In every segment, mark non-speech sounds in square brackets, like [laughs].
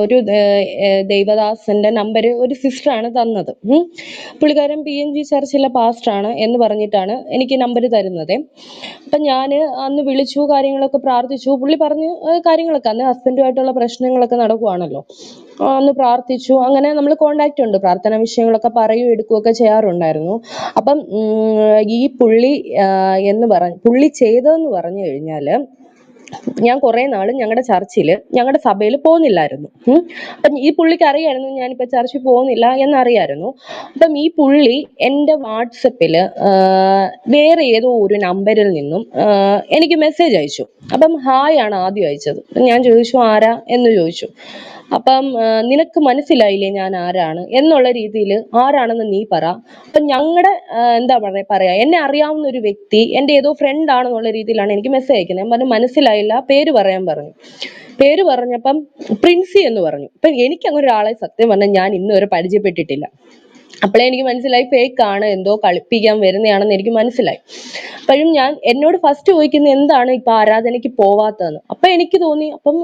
ഒരു ദൈവദാസന്റെ നമ്പർ ഒരു സിസ്റ്ററാണ് തന്നത്. പുള്ളിക്കാരൻ പി എൻ ജി ചർച്ചിലെ പാസ്റ്ററാണ് എന്ന് പറഞ്ഞിട്ടാണ് എനിക്ക് നമ്പർ തരുന്നത്. അപ്പം ഞാൻ അന്ന് വിളിച്ചു കാര്യങ്ങളൊക്കെ പ്രാർത്ഥിച്ചു. പുള്ളി പറഞ്ഞു കാര്യങ്ങളൊക്കെ. അന്ന് ഹസ്ബൻഡുമായിട്ടുള്ള പ്രശ്നങ്ങളൊക്കെ നടക്കുവാണല്ലോ. അന്ന് പ്രാർത്ഥിച്ചു. അങ്ങനെ നമ്മൾ കോണ്ടാക്ട് ഉണ്ട്. പ്രാർത്ഥന വിഷയങ്ങളൊക്കെ പറയും എടുക്കുകയൊക്കെ ചെയ്യാറുണ്ടായിരുന്നു. അപ്പം ഈ പുള്ളി എന്ന് പറഞ്ഞ പുള്ളി ചെയ്തതെന്ന് പറഞ്ഞു കഴിഞ്ഞാൽ ഞാൻ കുറേ നാൾ ഞങ്ങളുടെ ചർച്ചിൽ ഞങ്ങളുടെ സഭയിൽ പോകുന്നില്ലായിരുന്നു. അപ്പം ഈ പുള്ളിക്ക് അറിയായിരുന്നു ഞാനിപ്പോൾ ചർച്ചിൽ പോകുന്നില്ല എന്നറിയായിരുന്നു. അപ്പം ഈ പുള്ളി എന്റെ വാട്സപ്പിൽ വേറെ ഏതോ ഒരു നമ്പറിൽ നിന്നും എനിക്ക് മെസ്സേജ് അയച്ചു. അപ്പം ഹായ് ആണ് ആദ്യം അയച്ചത്. ഞാൻ ചോദിച്ചു ആരാ? എന്ന് ചോദിച്ചു. അപ്പം നിനക്ക് മനസ്സിലായില്ലേ ഞാൻ ആരാണ്? എന്നുള്ള രീതിയിൽ ആരാണെന്ന് നീ പറ. അപ്പം ഞങ്ങളുടെ എന്താ പറയുക പറയാ? എന്നെ അറിയാവുന്ന ഒരു വ്യക്തി എന്റെ ഏതോ ഫ്രണ്ട് ആണെന്നുള്ള രീതിയിലാണ് എനിക്ക് മെസ്സേജ് അയക്കുന്നത് ഞാൻ പറഞ്ഞു മനസ്സിലായില്ല പേര് പറയാൻ പറഞ്ഞു. പേര് പറഞ്ഞപ്പം പ്രിൻസി എന്ന് പറഞ്ഞു. അപ്പം എനിക്ക് അങ്ങനെ ഒരാളെ സത്യം പറഞ്ഞാൽ ഞാൻ ഇന്നുവരെ പരിചയപ്പെട്ടിട്ടില്ല. അപ്പോഴേ എനിക്ക് മനസ്സിലായി ഫേക്ക് ആണ് എന്തോ കളിപ്പിക്കാൻ വരുന്നതാണെന്ന് എനിക്ക് മനസ്സിലായി. അപ്പോഴും ഞാൻ എന്നോട് ഫസ്റ്റ് ചോദിക്കുന്നത് എന്താണ് ഇപ്പൊ ആരാധനയ്ക്ക് പോവാത്തതെന്ന്. അപ്പൊ എനിക്ക് തോന്നി അപ്പം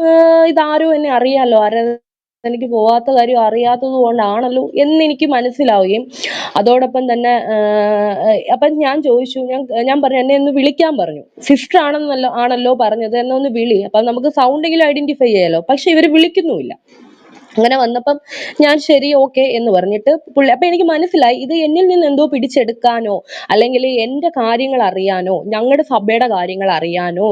ഇതാരോ എന്നെ അറിയാലോ ആരാധനയ്ക്ക് പോവാത്ത കാര്യം അറിയാത്തത് കൊണ്ടാണല്ലോ എന്ന് എനിക്ക് മനസ്സിലാവുകയും അതോടൊപ്പം തന്നെ അപ്പം ഞാൻ ചോദിച്ചു ഞാൻ ഞാൻ പറഞ്ഞു എന്നെ ഒന്ന് വിളിക്കാൻ പറഞ്ഞു. സിസ്റ്റർ ആണെന്നല്ലോ ആണല്ലോ പറഞ്ഞത് എന്നെ ഒന്ന് വിളി. അപ്പം നമുക്ക് സൗണ്ടെങ്കിലും ഐഡന്റിഫൈ ചെയ്യാലോ. പക്ഷെ ഇവർ വിളിക്കുന്നുമില്ല. അങ്ങനെ വന്നപ്പം ഞാൻ ശരി ഓക്കെ എന്ന് പറഞ്ഞിട്ട് പുള്ളി അപ്പൊ എനിക്ക് മനസ്സിലായി ഇത് എന്നിൽ നിന്ന് എന്തോ പിടിച്ചെടുക്കാനോ അല്ലെങ്കിൽ എന്റെ കാര്യങ്ങൾ അറിയാനോ ഞങ്ങളുടെ സഭയുടെ കാര്യങ്ങൾ അറിയാനോ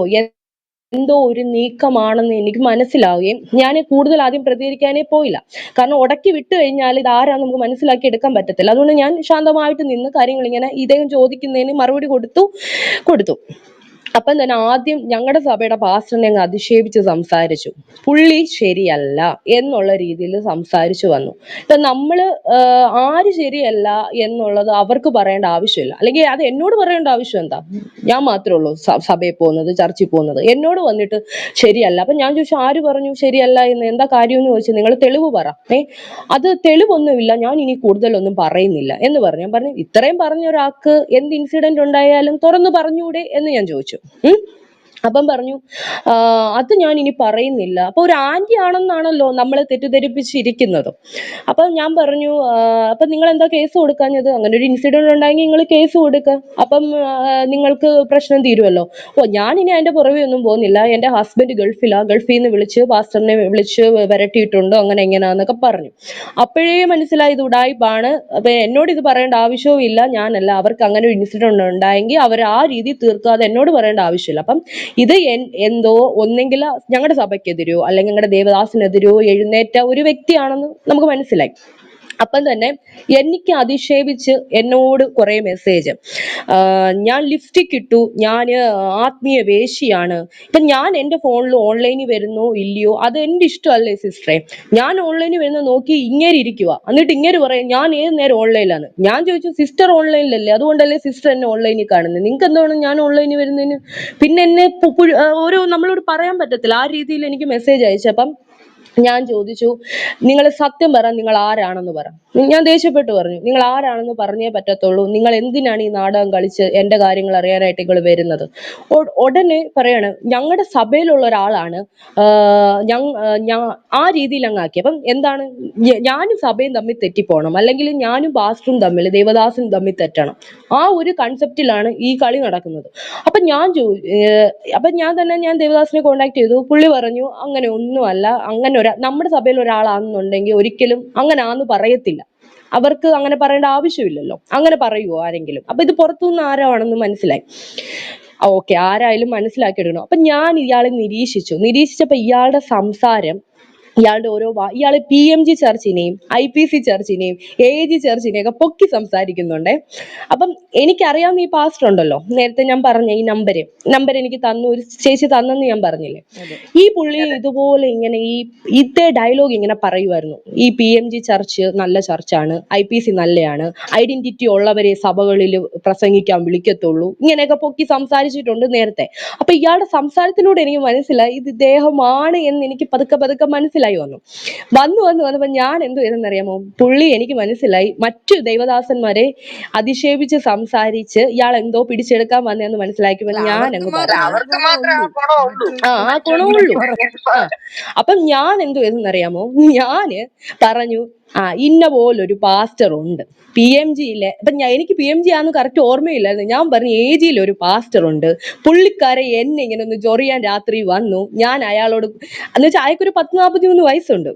എന്തോ ഒരു നീക്കമാണെന്ന് എനിക്ക് മനസ്സിലാവുകയും ഞാൻ കൂടുതൽ ആദ്യം പ്രതികരിക്കാനേ പോയില്ല. കാരണം ഉടക്കി വിട്ടു കഴിഞ്ഞാൽ ഇത് ആരാ നമുക്ക് മനസ്സിലാക്കി എടുക്കാൻ പറ്റത്തില്ല. അതുകൊണ്ട് ഞാൻ ശാന്തമായിട്ട് നിന്ന് കാര്യങ്ങൾ ഇങ്ങനെ ഇദ്ദേഹം ചോദിക്കുന്നതിന് മറുപടി കൊടുത്തു കൊടുത്തു. അപ്പം ഞാൻ ആദ്യം ഞങ്ങളുടെ സഭയുടെ പാസ്റ്ററിനെ അങ്ങ് അധിക്ഷേപിച്ച് സംസാരിച്ചു. പുള്ളി ശരിയല്ല എന്നുള്ള രീതിയിൽ സംസാരിച്ചു വന്നു. ഇപ്പം നമ്മൾ ആര് ശരിയല്ല എന്നുള്ളത് അവർക്ക് പറയേണ്ട ആവശ്യമില്ല. അല്ലെങ്കിൽ അത് എന്നോട് പറയേണ്ട ആവശ്യം എന്താ? ഞാൻ മാത്രമേ ഉള്ളൂ സഭയിൽ പോകുന്നത് ചർച്ചിൽ പോകുന്നത്. എന്നോട് വന്നിട്ട് ശരിയല്ല. അപ്പം ഞാൻ ചോദിച്ചു ആര് പറഞ്ഞു ശരിയല്ല എന്ന്? എന്താ കാര്യം എന്ന് ചോദിച്ചു. നിങ്ങൾ തെളിവ് പറ. ഏ അത് തെളിവൊന്നുമില്ല. ഞാൻ ഇനി കൂടുതലൊന്നും പറയുന്നില്ല എന്ന് പറഞ്ഞു. ഞാൻ പറഞ്ഞു ഇത്രയും പറഞ്ഞ ഒരാൾക്ക് എന്ത് ഇൻസിഡന്റ് ഉണ്ടായാലും തുറന്നു പറഞ്ഞൂടെ എന്ന് ഞാൻ ചോദിച്ചു. 诶 അപ്പം പറഞ്ഞു അത് ഞാൻ ഇനി പറയുന്നില്ല. അപ്പൊ ഒരു ആന്റി ആണെന്നാണല്ലോ നമ്മളെ തെറ്റിദ്ധരിപ്പിച്ചിരിക്കുന്നത്. അപ്പം ഞാൻ പറഞ്ഞു "ആ, അപ്പൊ നിങ്ങൾ എന്താ കേസ് കൊടുക്കാഞ്ഞത്? അങ്ങനെ ഒരു ഇൻസിഡന്റ് ഉണ്ടായെങ്കിൽ നിങ്ങൾ കേസ് കൊടുക്ക. അപ്പം നിങ്ങൾക്ക് പ്രശ്നം തീരുമല്ലോ ഓ ഞാൻ ഇനി അതിന്റെ പുറവേ ഒന്നും പോകുന്നില്ല. എന്റെ ഹസ്ബൻഡ് ഗൾഫിലാ. ഗൾഫിൽ നിന്ന് വിളിച്ച് പാസ്റ്ററിനെ വിളിച്ച് വരട്ടിയിട്ടുണ്ട്? അങ്ങനെ എങ്ങനെയാന്നൊക്കെ പറഞ്ഞു. അപ്പോഴേ മനസ്സിലായത് ഉടായ്പാണ് അപ്പൊ എന്നോട് ഇത് പറയേണ്ട ആവശ്യവും ഇല്ല. ഞാനല്ല. അവർക്ക് അങ്ങനെ ഒരു ഇൻസിഡന്റ് ഉണ്ടായെങ്കിൽ അവർ ആ രീതി തീർക്കാതെ എന്നോട് പറയേണ്ട ആവശ്യമില്ല. അപ്പം ഇത് എന്തോ ഒന്നെങ്കിൽ ഞങ്ങളുടെ സഭയ്ക്കെതിരെയോ അല്ലെങ്കിൽ ഞങ്ങളുടെ ദേവദാസിനെതിരെയോ എഴുന്നേറ്റ ഒരു വ്യക്തിയാണെന്ന് നമുക്ക് മനസ്സിലായി. അപ്പം തന്നെ എനിക്ക് അധിക്ഷേപിച്ച് എന്നോട് കുറെ മെസ്സേജ് ഞാൻ ലിഫ്റ്റ് കിട്ടു ഞാൻ ആത്മീയ വേശിയാണ്. ഇപ്പം ഞാൻ എന്റെ ഫോണിൽ ഓൺലൈനിൽ വരുന്നോ ഇല്ലയോ അത് എന്റെ ഇഷ്ടമല്ലേ സിസ്റ്ററെ ഞാൻ ഓൺലൈനിൽ വരുന്ന നോക്കി ഇങ്ങനെ ഇരിക്കുക എന്നിട്ട് ഇങ്ങനെ പറയാം ഞാൻ ഏത് നേരം ഓൺലൈനിലാണ് ഞാൻ ചോദിച്ചു സിസ്റ്റർ ഓൺലൈനിലല്ലേ അതുകൊണ്ടല്ലേ സിസ്റ്റർ എന്നെ ഓൺലൈനിൽ കാണുന്നത് നിങ്ങൾക്ക് എന്താണ് ഞാൻ ഓൺലൈനിൽ വരുന്നതിന് പിന്നെ എന്നെ ഓരോ നമ്മളോട് പറയാൻ പറ്റത്തില്ല. ആ രീതിയിൽ എനിക്ക് മെസ്സേജ് അയച്ചപ്പം ഞാൻ ചോദിച്ചു നിങ്ങൾ സത്യം പറ നിങ്ങൾ ആരാണെന്ന് പറ. ഞാൻ ദേഷ്യപ്പെട്ടു പറഞ്ഞു നിങ്ങൾ ആരാണെന്ന് പറഞ്ഞേ പറ്റത്തുള്ളൂ. നിങ്ങൾ എന്തിനാണ് ഈ നാടകം കളിച്ച് എന്റെ കാര്യങ്ങൾ അറിയാനായിട്ട് നിങ്ങൾ വരുന്നത്? ഉടനെ പറയാണ് ഞങ്ങളുടെ സഭയിലുള്ള ഒരാളാണ് ആഹ് ഞങ് ആഹ് ഞാ ആ രീതിയിൽ അങ്ങ് ആക്കി. അപ്പം എന്താണ്? ഞാനും സഭയും തമ്മിൽ തെറ്റിപ്പോണം അല്ലെങ്കിൽ ഞാനും പാസ്റ്ററും തമ്മിൽ ദേവദാസും തമ്മിൽ തെറ്റണം. ആ ഒരു കൺസെപ്റ്റിലാണ് ഈ കളി നടക്കുന്നത്. അപ്പൊ ഞാൻ ചോ അപ്പം ഞാൻ തന്നെ ഞാൻ ദേവദാസിനെ കോണ്ടാക്ട് ചെയ്തു പുള്ളി പറഞ്ഞു അങ്ങനെ ഒന്നുമല്ല അങ്ങനെ ഒരാ നമ്മുടെ സഭയിൽ ഒരാളാണെന്നുണ്ടെങ്കിൽ ഒരിക്കലും അങ്ങനെ ആന്ന് പറയത്തില്ല. അവർക്ക് അങ്ങനെ പറയേണ്ട ആവശ്യമില്ലല്ലോ. അങ്ങനെ പറയുമോ ആരെങ്കിലും? അപ്പൊ ഇത് പുറത്തുനിന്ന് ആരാണെന്ന് മനസ്സിലായി. ഓക്കെ. ആരായാലും മനസ്സിലാക്കി എടുക്കണം അപ്പൊ ഞാൻ ഇയാളെ നിരീക്ഷിച്ചു. നിരീക്ഷിച്ചപ്പോ ഇയാളുടെ സംസാരം ഇയാളുടെ ഓരോ വാ ഇയാൾ പി എം ജി ചർച്ചിനെയും ഐ പി സി ചർച്ചിനെയും എ ജി ചർച്ചിനെയും ഒക്കെ പൊക്കി സംസാരിക്കുന്നുണ്ടേ. അപ്പം എനിക്കറിയാവുന്ന ഈ പാസ്റ്റർ ഉണ്ടല്ലോ നേരത്തെ ഞാൻ പറഞ്ഞ ഈ നമ്പര് നമ്പർ എനിക്ക് തന്നു ഒരു ചേച്ചി തന്നെന്ന് ഞാൻ പറഞ്ഞില്ലേ? ഈ പുള്ളി ഇതുപോലെ ഇങ്ങനെ ഈ ഇതേ ഡയലോഗ് ഇങ്ങനെ പറയുമായിരുന്നു. ഈ പി എം ജി ചർച്ച് നല്ല ചർച്ചാണ് ഐ പി സി നല്ലയാണ് ഐഡന്റിറ്റി ഉള്ളവരെ സഭകളിൽ പ്രസംഗിക്കാൻ വിളിക്കത്തുള്ളൂ ഇങ്ങനെയൊക്കെ പൊക്കി സംസാരിച്ചിട്ടുണ്ട് നേരത്തെ. അപ്പൊ ഇയാളുടെ സംസാരത്തിലൂടെ എനിക്ക് മനസ്സിലായി ഇത് ഇദ്ദേഹമാണ് എന്ന് എനിക്ക് പതുക്കെ പതുക്കെ മനസ്സിലായി. മനസ്സിലായി വന്നു. വന്നു വന്നു വന്നപ്പോ ഞാൻ എന്തു ചെയ്തെന്നറിയാമോ? പുള്ളി എനിക്ക് മനസ്സിലായി മറ്റു ദൈവദാസന്മാരെ അധിക്ഷേപിച്ച് സംസാരിച്ച് ഇയാൾ എന്തോ പിടിച്ചെടുക്കാൻ വന്നതെന്ന് മനസ്സിലാക്കിയപ്പോൾ ഞാൻ അങ്ങ് പറഞ്ഞു. ആ ആ ഗുണമുള്ളൂ അപ്പം ഞാൻ എന്തു ചെയ്തെന്നറിയാമോ? ഞാൻ പറഞ്ഞു ആ ഇന്ന പോലൊരു പാസ്റ്റർ ഉണ്ട്. പി എം ജിയിലെ അപ്പൊ ഞാൻ എനിക്ക് പി എം ജി ആന്ന് കറക്റ്റ് ഓർമ്മയില്ലായിരുന്നു. ഞാൻ പറഞ്ഞു എ ജിയിൽ ഒരു പാസ്റ്റർ ഉണ്ട്. പുള്ളിക്കാരെ എന്നെ ഇങ്ങനെ ഒന്ന് ചൊറിയാൻ രാത്രി വന്നു. ഞാൻ അയാളോട് എന്ന് വെച്ചാൽ അയാൾക്കൊരു പത്ത് നാൽപ്പത്തി മൂന്ന് വയസ്സുണ്ട്.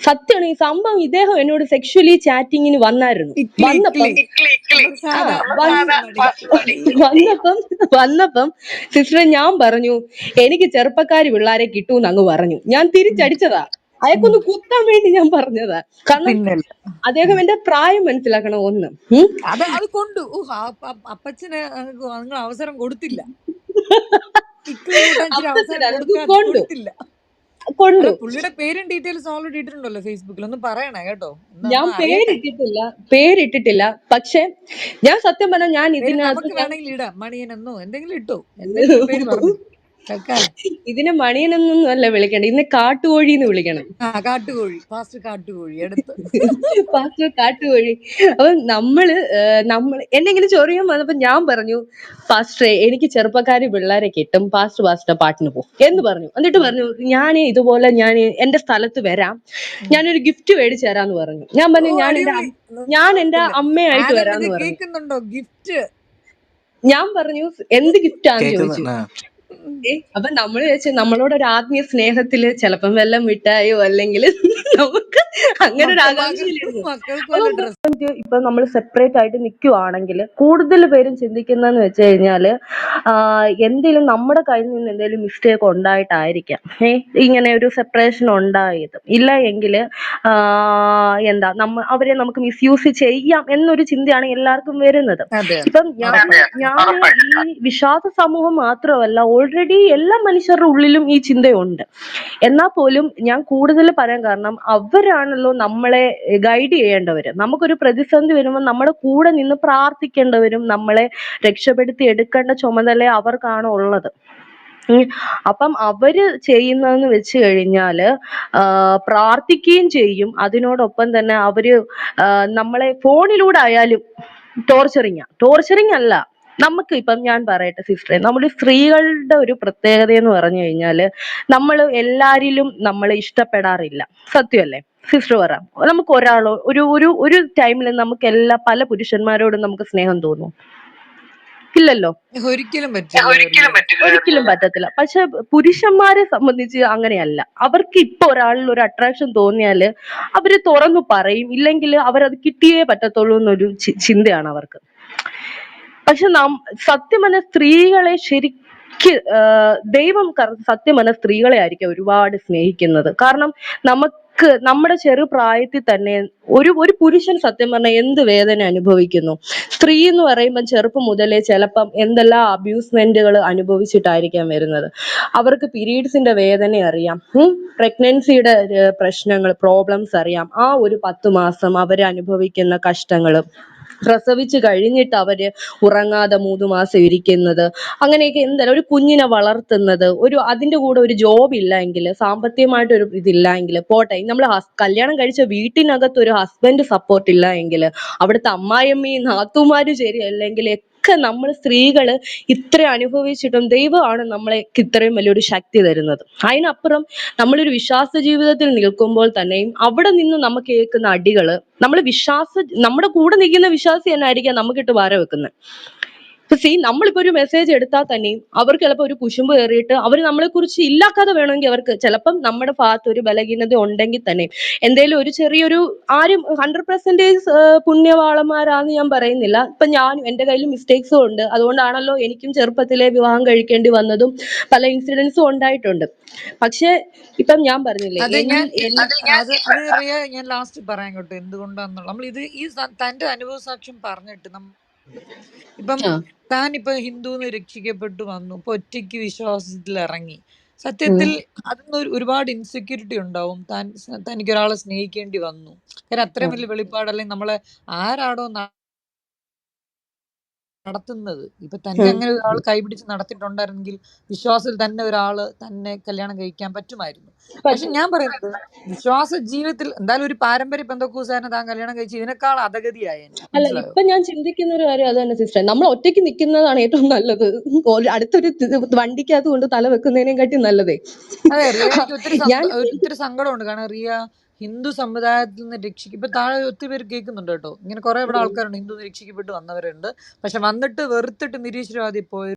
സത്യമാണ് ഈ സംഭവം ഇദ്ദേഹം എന്നോട് സെക്ഷുവലി ചാറ്റിങ്ങിന് വന്നായിരുന്നു. വന്നപ്പം വന്നപ്പം വന്നപ്പം സിസ്റ്ററെ ഞാൻ പറഞ്ഞു എനിക്ക് ചെറുപ്പക്കാരി പിള്ളേരെ കിട്ടൂന്ന് അങ്ങ് പറഞ്ഞു. ഞാൻ. തിരിച്ചടിച്ചതാ. അയാൾക്കൊന്ന് കുത്താൻ വേണ്ടി ഞാൻ പറഞ്ഞതാ. കാരണം അദ്ദേഹം എന്റെ പ്രായം മനസ്സിലാക്കണം ഒന്ന്. കൊണ്ട് അത് അത് കൊണ്ടു അപ്പച്ചന് നിങ്ങൾ അവസരം കൊടുത്തില്ല. കൊടുത്തില്ല. കൊണ്ടു. പുള്ളിയുടെ പേരും ഡീറ്റെയിൽസ് ഓൾറെഡി ഇട്ടിട്ടുണ്ടല്ലോ ഫേസ്ബുക്കിൽ. ഒന്ന് പറയണേ കേട്ടോ. ഞാൻ പേരിട്ടിട്ടില്ല. പേരിട്ടിട്ടില്ല. പക്ഷെ ഞാൻ സത്യം പറഞ്ഞാൽ ഞാൻ ഇതിനകത്ത് വേണമെങ്കിൽ ഇടാം. മണിയനെന്നോ എന്തെങ്കിലും ഇട്ടോ. എന്തെങ്കിലും പേര് പറഞ്ഞു. ഇതിനെ മണിയനൊന്നും അല്ല വിളിക്കണ്ട ഇതിനെ കാട്ടുകോഴി എന്ന് വിളിക്കണം. ആ കാട്ടുകോഴി. ഫാസ്റ്റ് കാട്ടുകോഴി. എടുത്ത്. [laughs] പാസ്റ്റർ കാട്ടുകോഴി. അപ്പൊ നമ്മൾ നമ്മൾ നമ്മൾ എന്നെ ഇങ്ങനെ ചൊറിയാൻ വന്നപ്പോ ഞാൻ പറഞ്ഞു പാസ്റ്ററെ എനിക്ക് ചെറുപ്പക്കാര് പിള്ളേരെ കിട്ടും. പാസ്റ്റർ പാസ്റ്റർ പാട്ടിന് പോകും എന്ന് പറഞ്ഞു. എന്നിട്ട് പറഞ്ഞു ഞാൻ ഇതുപോലെ ഞാൻ എന്റെ സ്ഥലത്ത് വരാം. ഞാനൊരു ഗിഫ്റ്റ് മേടിച്ചു തരാന്ന് പറഞ്ഞു. ഞാൻ പറഞ്ഞു ഞാൻ എന്റെ ഞാൻ എന്റെ അമ്മയായിട്ട് വരാന്ന് പറഞ്ഞു. ഞാൻ പറഞ്ഞു എന്ത് ഗിഫ്റ്റാന്ന് ചോദിച്ചു. അപ്പൊ നമ്മൾ വെച്ച് നമ്മളോട് ഒരു ആത്മീയ സ്നേഹത്തിൽ ചിലപ്പം വെല്ലം മിഠായോ അല്ലെങ്കിൽ നമുക്ക് അങ്ങനെ ഒരു ഇപ്പൊ നമ്മൾ സെപ്പറേറ്റ് ആയിട്ട് നിൽക്കുവാണെങ്കിൽ കൂടുതൽ പേരും ചിന്തിക്കുന്നതെന്ന് വെച്ച് കഴിഞ്ഞാൽ എന്തെങ്കിലും നമ്മുടെ കയ്യിൽ നിന്ന് എന്തെങ്കിലും മിസ്റ്റേക്ക് ഉണ്ടായിട്ടായിരിക്കാം. ഏ ഇങ്ങനെ ഒരു സെപ്പറേഷൻ ഉണ്ടായത്. ഇല്ല എങ്കിൽ എന്താ നമ്മ അവരെ നമുക്ക് മിസ്യൂസ് ചെയ്യാം എന്നൊരു ചിന്തയാണ് എല്ലാവർക്കും വരുന്നത്. ഇപ്പം ഞാൻ ഞാൻ ഈ വിശ്വാസ സമൂഹം മാത്രമല്ല ഓൾറെഡി എല്ലാ മനുഷ്യരുടെ ഉള്ളിലും ഈ ചിന്തയുണ്ട്. എന്നാൽ പോലും ഞാൻ കൂടുതൽ പറയാൻ കാരണം അവരാണല്ലോ നമ്മളെ ഗൈഡ് ചെയ്യേണ്ടവര്. നമുക്കൊരു പ്രതിസന്ധി വരുമ്പോൾ നമ്മുടെ കൂടെ നിന്ന് പ്രാർത്ഥിക്കേണ്ടവരും നമ്മളെ രക്ഷപ്പെടുത്തി എടുക്കേണ്ട ചുമതല അവർക്കാണ് ഉള്ളത്. അപ്പം അവർ ചെയ്യുന്നതെന്ന് വെച്ച് കഴിഞ്ഞാൽ പ്രാർത്ഥിക്കുകയും ചെയ്യും. അതിനോടൊപ്പം തന്നെ അവർ നമ്മളെ ഫോണിലൂടെ ആയാലും ടോർച്ചറിങ് ടോർച്ചറിങ് അല്ല നമുക്ക് ഇപ്പം ഞാൻ പറയട്ടെ സിസ്റ്ററെ നമ്മുടെ സ്ത്രീകളുടെ ഒരു പ്രത്യേകത എന്ന് പറഞ്ഞു കഴിഞ്ഞാൽ നമ്മൾ എല്ലാരിലും നമ്മൾ ഇഷ്ടപ്പെടാറില്ല. സത്യമല്ലേ? സിസ്റ്റർ പറ. നമുക്ക് ഒരാളോ ഒരു ഒരു ഒരു ടൈമിൽ നമുക്ക് എല്ലാ പല പുരുഷന്മാരോടും നമുക്ക് സ്നേഹം തോന്നും. ഇല്ലല്ലോ? ഒരിക്കലും പറ്റില്ല. ഒരിക്കലും പറ്റില്ല. ഒരിക്കലും പറ്റത്തില്ല. പക്ഷെ പുരുഷന്മാരെ സംബന്ധിച്ച് അങ്ങനെയല്ല. അവർക്ക് ഇപ്പൊ ഒരാളിൽ ഒരു അട്രാക്ഷൻ തോന്നിയാൽ അവർ തുറന്നു പറയും. ഇല്ലെങ്കിൽ അവരത് കിട്ടിയേ പറ്റത്തുള്ളൂ എന്നൊരു ചിന്തയാണ് അവർക്ക്. പക്ഷെ നാം സത്യം പറഞ്ഞ സ്ത്രീകളെ ശരിക്ക് ദൈവം സത്യം പറഞ്ഞ സ്ത്രീകളെ ആയിരിക്കും ഒരുപാട് സ്നേഹിക്കുന്നത്. കാരണം നമുക്ക് നമ്മുടെ ചെറുപ്രായത്തിൽ തന്നെ ഒരു ഒരു പുരുഷൻ സത്യം പറഞ്ഞാൽ എന്ത് വേദന അനുഭവിക്കുന്നു? സ്ത്രീ എന്ന് പറയുമ്പോൾ ചെറുപ്പം മുതലേ ചിലപ്പം എന്തെല്ലാം അബ്യൂസ്മെന്റുകൾ അനുഭവിച്ചിട്ടായിരിക്കാം വരുന്നത്. അവർക്ക് പീരീഡ്സിന്റെ വേദന അറിയാം പ്രഗ്നൻസിയുടെ പ്രശ്നങ്ങൾ പ്രോബ്ലംസ് അറിയാം. ആ ഒരു പത്ത് മാസം അവർ അനുഭവിക്കുന്ന കഷ്ടങ്ങൾ പ്രസവിച്ച് കഴിഞ്ഞിട്ട് അവർ ഉറങ്ങാതെ മൂന്ന് മാസം ഇരിക്കുന്നത്. അങ്ങനെയൊക്കെ എന്തായാലും ഒരു കുഞ്ഞിനെ വളർത്തുന്നത്. ഒരു അതിന്റെ കൂടെ ഒരു ജോബ് ഇല്ലെങ്കിൽ സാമ്പത്തികമായിട്ട് ഒരു ഇതില്ലെങ്കിൽ പോട്ടെ നമ്മൾ കല്യാണം കഴിച്ച വീട്ടിനകത്ത് ഒരു ഹസ്ബൻഡ് സപ്പോർട്ട് ഇല്ല എങ്കിൽ അവിടുത്തെ അമ്മായിയമ്മയും നാത്തുമാരും ശരി അല്ലെങ്കിൽ ഒക്കെ നമ്മൾ സ്ത്രീകൾ ഇത്ര അനുഭവിച്ചിട്ടും ദൈവമാണ് നമ്മളെ ഇത്രയും വലിയൊരു ശക്തി തരുന്നത്. അതിനപ്പുറം നമ്മളൊരു വിശ്വാസ ജീവിതത്തിൽ നിൽക്കുമ്പോൾ തന്നെയും അവിടെ നിന്ന് നമുക്ക് കേൾക്കുന്ന അടികൾ നമ്മൾ വിശ്വാസ നമ്മുടെ കൂടെ നിൽക്കുന്ന വിശ്വാസി തന്നെ ആയിരിക്കാം നമുക്കിട്ട് വാര വെക്കുന്നത്. ഇപ്പൊ സീ നമ്മളിപ്പോ ഒരു മെസ്സേജ് എടുത്താൽ തന്നെയും അവർക്ക് ചിലപ്പോൾ ഒരു കുശുമ്പ് കയറിയിട്ട് അവർ നമ്മളെ കുറിച്ച് ഇല്ലാക്കാതെ വേണമെങ്കിൽ അവർക്ക് ചിലപ്പം നമ്മുടെ ഭാഗത്ത് ഒരു ബലഹീനത ഉണ്ടെങ്കിൽ തന്നെ എന്തെങ്കിലും ഒരു ചെറിയൊരു ആരും ഹൺഡ്രഡ് പെർസെന്റേജ് പുണ്യവാളന്മാരാന്ന് ഞാൻ പറയുന്നില്ല. ഇപ്പൊ ഞാൻ എന്റെ കയ്യിൽ മിസ്റ്റേക്സും ഉണ്ട്. അതുകൊണ്ടാണല്ലോ എനിക്കും ചെറുപ്പത്തിലെ വിവാഹം കഴിക്കേണ്ടി വന്നതും പല ഇൻസിഡൻസും ഉണ്ടായിട്ടുണ്ട്. പക്ഷെ ഇപ്പം ഞാൻ പറഞ്ഞില്ലേ അത് ഞാൻ എൻ- അത് അത് റിയ ഞാൻ ലാസ്റ്റ് പറയാൻ കേട്ടോ. എന്തുകൊണ്ടാന്നുള്ള നമ്മൾ ഇത് ഈ സ- തന്റെ അനുഭവ സാക്ഷ്യം പറഞ്ഞിട്ട് ഇപ്പം താൻ ഇപ്പൊ ഹിന്ദുന്ന് രക്ഷിക്കപ്പെട്ടു വന്നു. ഇപ്പൊ ഒറ്റയ്ക്ക് വിശ്വാസത്തിൽ ഇറങ്ങി സത്യത്തിൽ അതിന്ന് ഒരു- ഒരുപാട് ഇൻസെക്യൂരിറ്റി ഉണ്ടാവും. താൻ സ് തനിക്ക് ഒരാളെ സ്നേഹിക്കേണ്ടി വന്നു. കാരണം അത്രയും വലിയ വെളിപ്പാട് അല്ലെങ്കിൽ നമ്മളെ ആരാടോ നടത്തുന്നത്. ഇപ്പൊ തന്നെ അങ്ങനെ ഒരാൾ കൈപിടിച്ച് നടത്തിയിട്ടുണ്ടായിരുന്നെങ്കിൽ വിശ്വാസത്തിൽ തന്നെ ഒരാൾ തന്നെ കല്യാണം കഴിക്കാൻ പറ്റുമായിരുന്നു. പക്ഷെ ഞാൻ പറയുന്നത് വിശ്വാസ ജീവിതത്തിൽ എന്തായാലും ഒരു പാരമ്പര്യ ബന്ധക്കൂസാനെ താൻ കല്യാണം കഴിച്ച് ഇതിനേക്കാൾ അതഗതിയായ അല്ല ഇപ്പൊ ഞാൻ ചിന്തിക്കുന്ന ഒരു കാര്യം അത് തന്നെ സിസ്റ്റർ നമ്മൾ ഒറ്റയ്ക്ക് നിൽക്കുന്നതാണ് ഏറ്റവും നല്ലത്. അടുത്തൊരു വണ്ടിക്കകത്ത് കൊണ്ട് തല വെക്കുന്നതിനെക്കാട്ടി നല്ലതേ. അതെ ഒത്തിരി സങ്കടമുണ്ട്. കാരണം റിയ ഹിന്ദു സമുദായത്തിൽ നിന്ന് രക്ഷിക്കും ഇപ്പൊ താഴെ ഒത്തിരി പേര് കേൾക്കുന്നുണ്ട് കേട്ടോ. ഇങ്ങനെ കുറെ ഇവിടെ ആൾക്കാരുണ്ട്. ഹിന്ദു രക്ഷിക്കപ്പെട്ട് വന്നവരുണ്ട്. പക്ഷെ വന്നിട്ട് വെറുത്തിട്ട് നിരീശ്വരവാദി പോയ